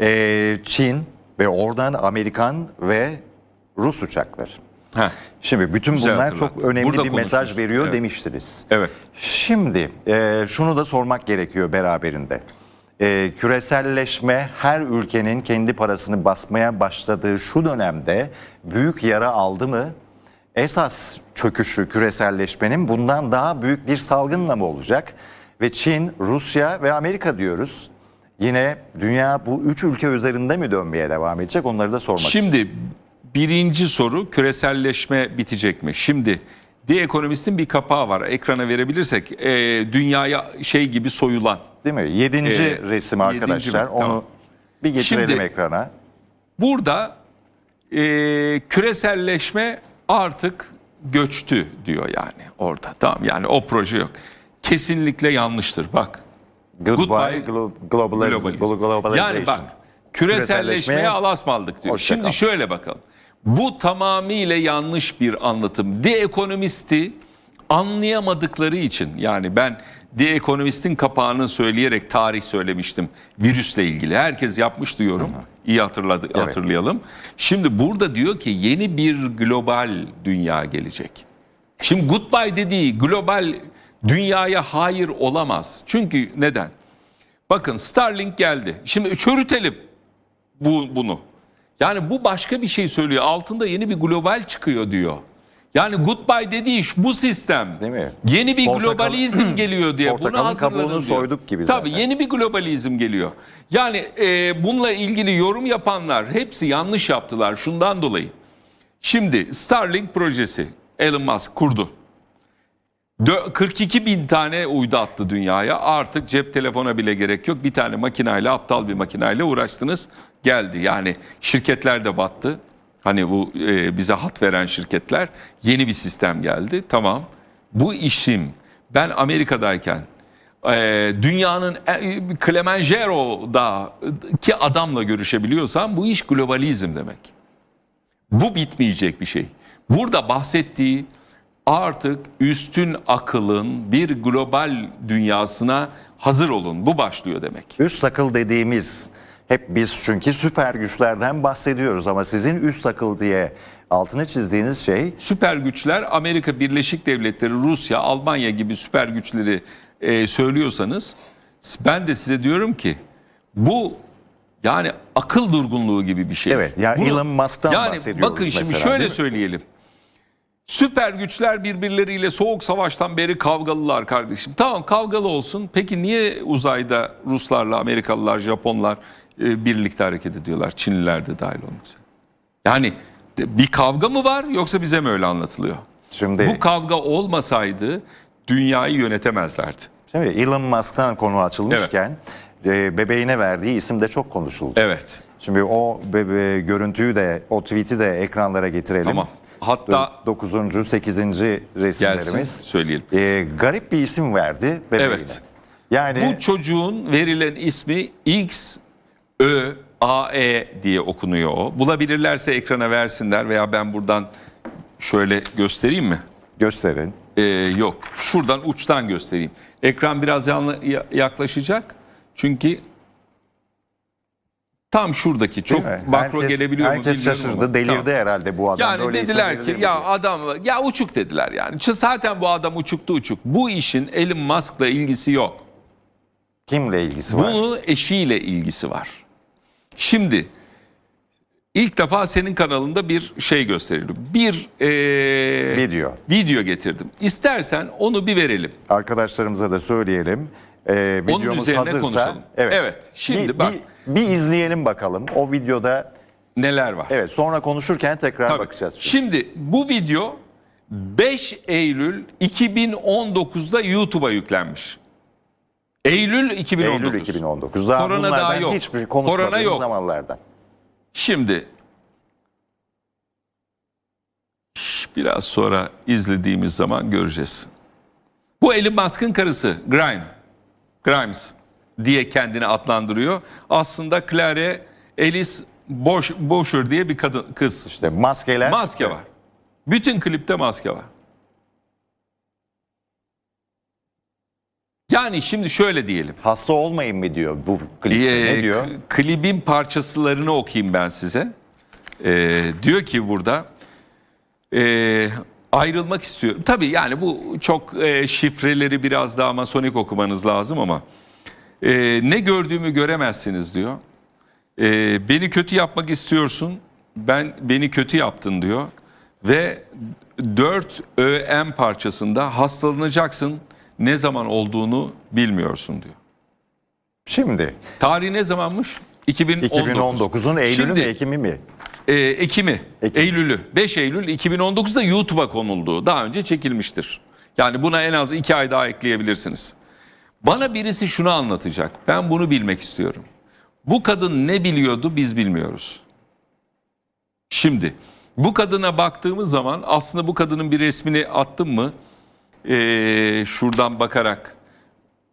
Ee, Çin ve oradan Amerikan ve Rus uçakları. Heh. Şimdi bütün Güzel bunlar çok önemli Burada bir mesaj veriyor Evet. demiştiniz. Evet. Şimdi e, şunu da sormak gerekiyor beraberinde. E, küreselleşme her ülkenin kendi parasını basmaya başladığı şu dönemde büyük yara aldı mı? Esas çöküşü küreselleşmenin bundan daha büyük bir salgınla mı olacak? Ve Çin, Rusya ve Amerika diyoruz. Yine dünya bu üç ülke üzerinde mi dönmeye devam edecek? Onları da sormak istiyorum. Şimdi birinci soru küreselleşme bitecek mi? Şimdi The Economist'in bir kapağı var. Ekrana verebilirsek e, dünyaya şey gibi soyulan. Değil mi? Yedinci Ee, resim yedinci arkadaşlar. mi? Onu Tamam. bir getirelim Şimdi- ekrana. Burada e, küreselleşme artık göçtü diyor yani orada. Tamam yani o proje yok. Kesinlikle yanlıştır bak. Goodbye, Goodbye, globalizm, globalization. Yani bak küreselleşmeye alasmaldık diyor. hoşça kal. Şimdi şöyle bakalım. Bu tamamıyla yanlış bir anlatım. The Economist'i anlayamadıkları için yani ben The Economist'in kapağını söyleyerek tarih söylemiştim virüsle ilgili. Herkes yapmış diyorum. İyi hatırladı, hatırlayalım. Şimdi burada diyor ki yeni bir global dünya gelecek. Şimdi goodbye dediği global dünyaya hayır olamaz. Çünkü neden? Bakın Starlink geldi. Şimdi çürütelim bu, bunu. Yani bu başka bir şey söylüyor. Altında yeni bir global çıkıyor diyor. Yani goodbye dediği iş bu sistem. Değil mi? Yeni bir Portakal- globalizm geliyor diye. Bunu kabuğunu diyor. soyduk gibi Tabii zaten. yeni bir globalizm geliyor. Yani e, bununla ilgili yorum yapanlar hepsi yanlış yaptılar şundan dolayı. Şimdi Starlink projesi Elon Musk kurdu. Dö- 42 bin tane uydu attı dünyaya. Artık cep telefona bile gerek yok. Bir tane makinayla, aptal bir makinayla uğraştınız. Geldi. Yani şirketler de battı. Hani bu e, bize hat veren şirketler. Yeni bir sistem geldi. Tamam. Bu işim ben Amerika'dayken e, dünyanın e, Kilimanjaro'daki adamla görüşebiliyorsam bu iş globalizm demek. Bu bitmeyecek bir şey. Burada bahsettiği artık üstün akılın bir global dünyasına hazır olun. Bu başlıyor demek. Üst akıl dediğimiz hep biz çünkü süper güçlerden bahsediyoruz ama sizin üst akıl diye altını çizdiğiniz şey Süper güçler Amerika Birleşik Devletleri, Rusya, Almanya gibi süper güçleri e, söylüyorsanız ben de size diyorum ki bu yani akıl durgunluğu gibi bir şey. Evet, yani Elon Musk'tan bahsediyoruz Bakın şimdi mesela, şöyle değil mi? söyleyelim. Süper güçler birbirleriyle soğuk savaştan beri kavgalılar kardeşim. Tamam kavgalı olsun. Peki niye uzayda Ruslarla, Amerikalılar, Japonlar e, birlikte hareket ediyorlar? Çinliler de dahil olmak üzere. Yani de- bir kavga mı var yoksa bize mi öyle anlatılıyor? Şimdi Bu kavga olmasaydı dünyayı yönetemezlerdi. şimdi Elon Musk'tan konu açılmışken e, bebeğine verdiği isim de çok konuşuldu. Evet. Şimdi o bebe görüntüyü de o tweet'i de ekranlara getirelim. Tamam. Hatta 9. 8. gelsin resimlerimiz. söyleyelim. E, garip bir isim verdi bebeğine. Evet. Yani Bu çocuğun verilen ismi X Ö A E diye okunuyor o. Bulabilirlerse ekrana versinler veya ben buradan şöyle göstereyim mi? gösterin. Ee, yok. Şuradan uçtan göstereyim. Ekran biraz yaklaşacak. Çünkü tam şuradaki çok mi? makro Herkes- gelebiliyor mu Herkes şaşırdı, ama. delirdi Tamam. herhalde bu adam. Yani Böyle isim dediler ki ya diye. adam ya uçuk dediler yani. Zaten bu adam uçuktu uçuk. Bu işin Elon Musk'la ilgisi yok. Kimle ilgisi var? Bunu eşiyle ilgisi var. Şimdi ilk defa senin kanalında bir şey gösterelim. Bir eee, Video. video getirdim. İstersen onu bir verelim. Arkadaşlarımıza da söyleyelim. Ee, videomuz üzerine hazırsa. konuşalım. Evet, şimdi bir, bak. Bir, bir izleyelim bakalım. O videoda Neler var? evet sonra konuşurken tekrar Tabii. bakacağız. Şimdi bu video 5 Eylül 2019'da YouTube'a yüklenmiş. Eylül 2019. Eylül 2019. Daha Korona daha yok. hiçbir konuşmadığımız Korona yok. zamanlardan. Şimdi biraz sonra izlediğimiz zaman göreceğiz. Bu Elon Musk'ın karısı Grimes. Grimes diye kendini adlandırıyor. Aslında Claire Alice Boş, Boşer diye bir kadın kız. İşte maskeler. Maske var. Bütün klipte maske var. Yani şimdi şöyle diyelim. Hasta olmayın mı diyor bu klipte. Ee, ne diyor? Klibin parçasılarını okuyayım ben size. Ee, diyor ki burada e, ayrılmak istiyorum. Tabii yani bu çok e, şifreleri biraz daha masonik okumanız lazım ama e, ne gördüğümü göremezsiniz diyor. E, beni kötü yapmak istiyorsun. Ben beni kötü yaptın diyor. Ve 4 ÖM parçasında hastalanacaksın. Ne zaman olduğunu bilmiyorsun diyor. Şimdi Tarihi ne zamanmış? 2019. 2019'un Eylül'ü mü Ekim'i mi? E, Ekim'i, Ekim. Eylül'ü. 5 Eylül 2019'da YouTube'a konuldu. Daha önce çekilmiştir. Yani buna en az 2 ay daha ekleyebilirsiniz. Bana birisi şunu anlatacak. Ben bunu bilmek istiyorum. Bu kadın ne biliyordu biz bilmiyoruz. Şimdi bu kadına baktığımız zaman aslında bu kadının bir resmini attım mı? Ee, şuradan bakarak.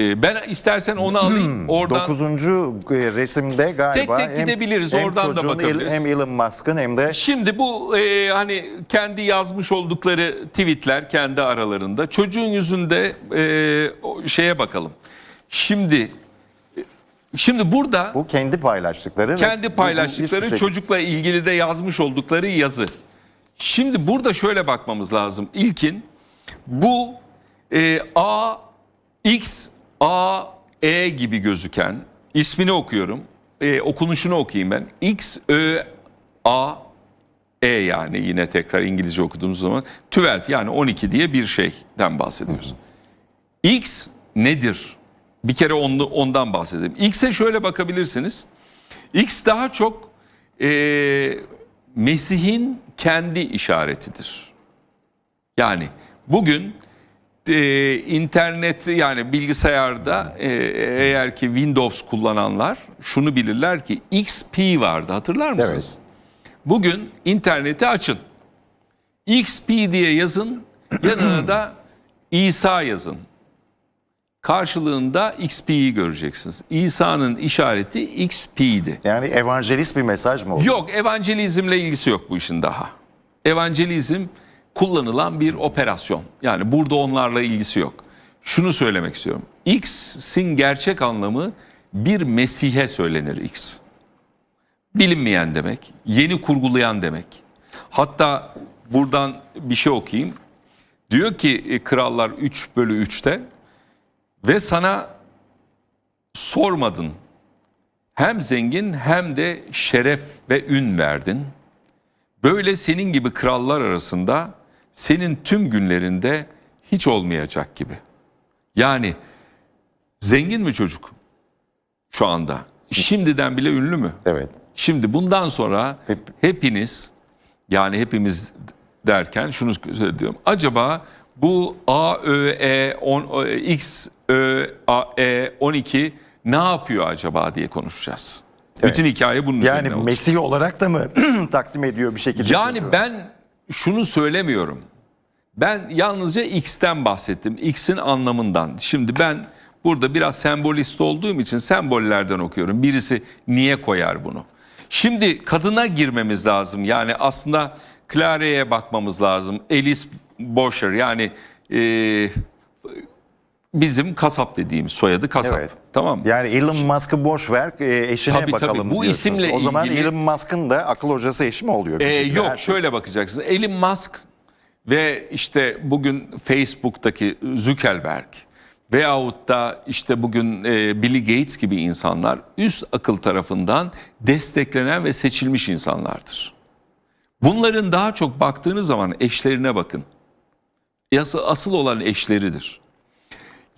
Ee, ben istersen onu alayım. Oradan Dokuzuncu e, resimde galiba Tek tek gidebiliriz, hem oradan da çocuğun, bakabiliriz. Hem Elon Musk'ın hem de Şimdi bu e, hani kendi yazmış oldukları tweetler kendi aralarında çocuğun yüzünde e, o şeye bakalım. Şimdi şimdi burada bu kendi paylaştıkları. ve kendi bu- bu paylaştıkları hiçbir şey- çocukla ilgili de yazmış oldukları yazı. Şimdi burada şöyle bakmamız lazım. İlkin bu e, A X A E gibi gözüken ismini okuyorum. E, okunuşunu okuyayım ben. X Ö A E yani yine tekrar İngilizce okuduğumuz zaman 12 yani 12 diye bir şeyden bahsediyoruz. X nedir? Bir kere onu- ondan bahsedelim. X'e şöyle bakabilirsiniz. X daha çok e, Mesih'in kendi işaretidir. Yani bugün e, internet yani bilgisayarda e, eğer ki Windows kullananlar şunu bilirler ki XP vardı hatırlar mısınız? Bugün interneti açın. XP diye yazın yanına da İsa yazın. Karşılığında XP'yi göreceksiniz. İsa'nın işareti XP'ydi. Yani evangelist bir mesaj mı oldu? Yok evangelizmle ilgisi yok bu işin daha. Evangelizm kullanılan bir operasyon. Yani burada onlarla ilgisi yok. Şunu söylemek istiyorum. X'in gerçek anlamı bir Mesih'e söylenir X. Bilinmeyen demek, yeni kurgulayan demek. Hatta buradan bir şey okuyayım. Diyor ki e, Krallar 3 bölü 3'te ve sana sormadın hem zengin hem de şeref ve ün verdin. Böyle senin gibi krallar arasında senin tüm günlerinde hiç olmayacak gibi. Yani zengin mi çocuk şu anda? Şimdiden bile ünlü mü? Evet. Şimdi bundan sonra Hep- hepiniz yani hepimiz derken şunu söylüyorum. Acaba bu A, Ö, E, 10, X, Ö, A, E, 12 ne yapıyor acaba diye konuşacağız. Bütün hikaye bunun Yani üzerine olacak. Mesih olarak da mı takdim ediyor bir şekilde? Yani çocuğu? ben şunu söylemiyorum. Ben yalnızca X'ten bahsettim. X'in anlamından. Şimdi ben burada biraz sembolist olduğum için sembollerden okuyorum. Birisi niye koyar bunu? Şimdi kadına girmemiz lazım. Yani aslında Clare'ye bakmamız lazım. Alice Bosher yani e, bizim kasap dediğimiz soyadı kasap. Evet. Tamam mı? Yani Elon Musk'ı boş ver, e, eşine Tabii, tabii. bakalım Bu diyorsunuz. isimle O zaman ilgili- Elon Musk'ın da akıl hocası eşi mi oluyor? Ee, yok Her şey- şöyle bakacaksınız. Elon Musk ve işte bugün Facebook'taki Zuckerberg veyahut da işte bugün e, Bill Gates gibi insanlar üst akıl tarafından desteklenen ve seçilmiş insanlardır. Bunların daha çok baktığınız zaman eşlerine bakın. Asıl, asıl olan eşleridir.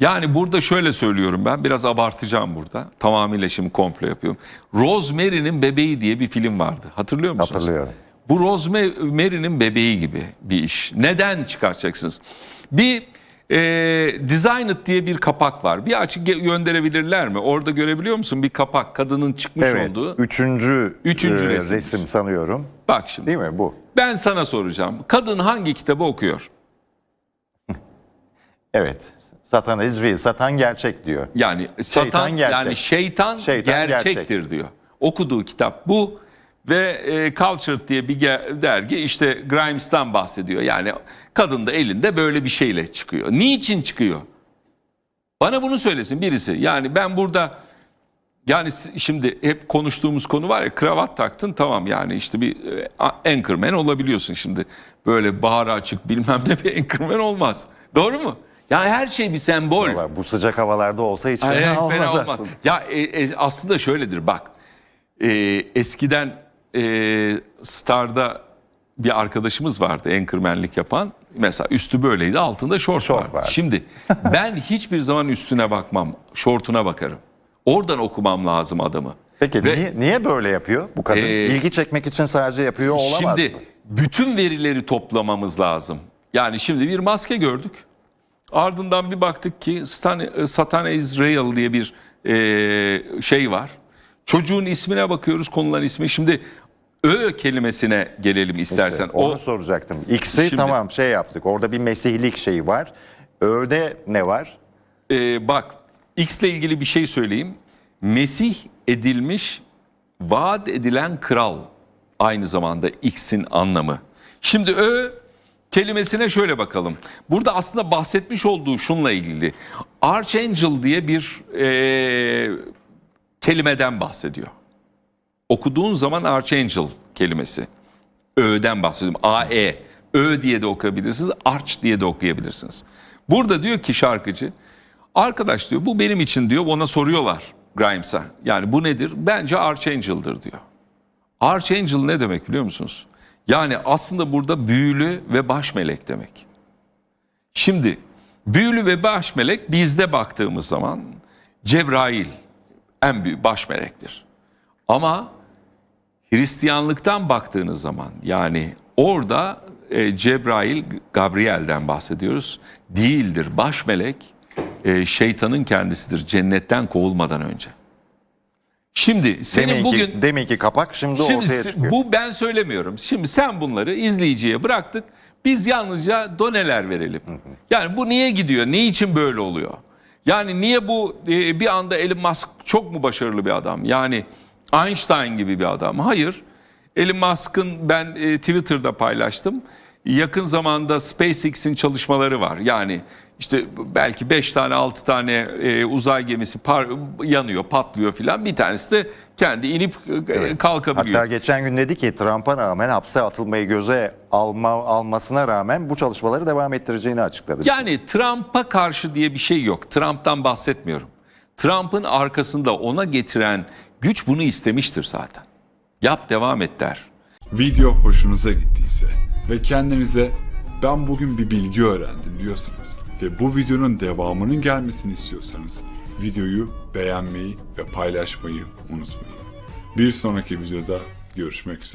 Yani burada şöyle söylüyorum ben biraz abartacağım burada. Tamamıyla şimdi komplo yapıyorum. Rosemary'nin Bebeği diye bir film vardı. Hatırlıyor musunuz? Hatırlıyorum. Bu Rosemary'nin bebeği gibi bir iş. Neden çıkartacaksınız? Bir e, Designed diye bir kapak var. Bir açık gönderebilirler mi? Orada görebiliyor musun bir kapak kadının çıkmış Evet. olduğu. Üçüncü, Üçüncü e, resim. resim sanıyorum. Bak şimdi Değil mi bu? ben sana soracağım. Kadın hangi kitabı okuyor? Evet. Satan real. Satan gerçek diyor. Yani satan gerçek. yani şeytan, Şeytan gerçektir gerçek. diyor. Okuduğu kitap bu ve e, Culture diye bir dergi işte Grimes'tan bahsediyor. Yani kadın da elinde böyle bir şeyle çıkıyor. Niçin çıkıyor? Bana bunu söylesin birisi. Yani ben burada yani şimdi hep konuştuğumuz konu var ya kravat taktın tamam yani işte bir e, anchorman olabiliyorsun şimdi. Böyle bahara açık bilmem ne bir anchorman olmaz. Doğru mu? Ya her şey bir sembol. Vallahi bu sıcak havalarda olsa hiç fena, ay, olmaz, fena olmaz. aslında. Ya e, e, aslında şöyledir bak. E, eskiden e, Star'da bir arkadaşımız vardı anchormanlik yapan. Mesela üstü böyleydi altında şort, Şort vardı. vardı. Şimdi ben hiçbir zaman üstüne bakmam. Şortuna bakarım. Oradan okumam lazım adamı. Peki Ve- niye, niye böyle yapıyor bu kadın? Ee, İlgi çekmek için sadece yapıyor olamaz Şimdi mı? bütün verileri toplamamız lazım. Yani şimdi bir maske gördük. Ardından bir baktık ki Stan- Satana Israel diye bir e, şey var. Çocuğun ismine bakıyoruz konulan ismi. Şimdi Ö kelimesine gelelim istersen. Onu o soracaktım. X'i Şimdi- tamam şey yaptık. Orada bir mesihlik şeyi var. Ö'de ne var? e, bak X ile ilgili bir şey söyleyeyim. Mesih edilmiş, vaat edilen kral aynı zamanda X'in anlamı. Şimdi Ö kelimesine şöyle bakalım. Burada aslında bahsetmiş olduğu şunla ilgili. Archangel diye bir e, kelimeden bahsediyor. Okuduğun zaman Archangel kelimesi. Ö'den bahsediyorum. A-E. Ö diye de okuyabilirsiniz. Arch diye de okuyabilirsiniz. Burada diyor ki şarkıcı. Arkadaş diyor bu benim için diyor ona soruyorlar Grimes'a. Yani bu nedir? Bence Archangel'dır diyor. Archangel ne demek biliyor musunuz? Yani aslında burada büyülü ve baş melek demek. Şimdi büyülü ve baş melek bizde baktığımız zaman Cebrail en büyük baş melektir. Ama Hristiyanlıktan baktığınız zaman yani orada e, Cebrail, Gabriel'den bahsediyoruz. Değildir. Baş melek e, şeytanın kendisidir cennetten kovulmadan önce. Şimdi senin Deminki, bugün deminki kapak şimdi, Şimdi ortaya çıkıyor. bu ben söylemiyorum. Şimdi sen bunları izleyiciye bıraktık. Biz yalnızca doneler verelim. Yani bu niye gidiyor? Ne için böyle oluyor? Yani niye bu e, bir anda Elon Musk çok mu başarılı bir adam? Yani Einstein gibi bir adam. Hayır. Elon Musk'ın ben e, Twitter'da paylaştım. Yakın zamanda SpaceX'in çalışmaları var. Yani işte belki 5 tane 6 tane e, uzay gemisi par- yanıyor, patlıyor filan. Bir tanesi de kendi inip e, kalkabiliyor. Hatta geçen gün dedi ki Trump'a rağmen hapse atılmayı göze alma, almasına rağmen bu çalışmaları devam ettireceğini açıkladı. Yani Trump'a karşı diye bir şey yok. Trump'tan bahsetmiyorum. Trump'ın arkasında ona getiren güç bunu istemiştir zaten. Yap devam et der. Video hoşunuza gittiyse ve kendinize ben bugün bir bilgi öğrendim diyorsanız ve bu videonun devamının gelmesini istiyorsanız videoyu beğenmeyi ve paylaşmayı unutmayın. Bir sonraki videoda görüşmek üzere.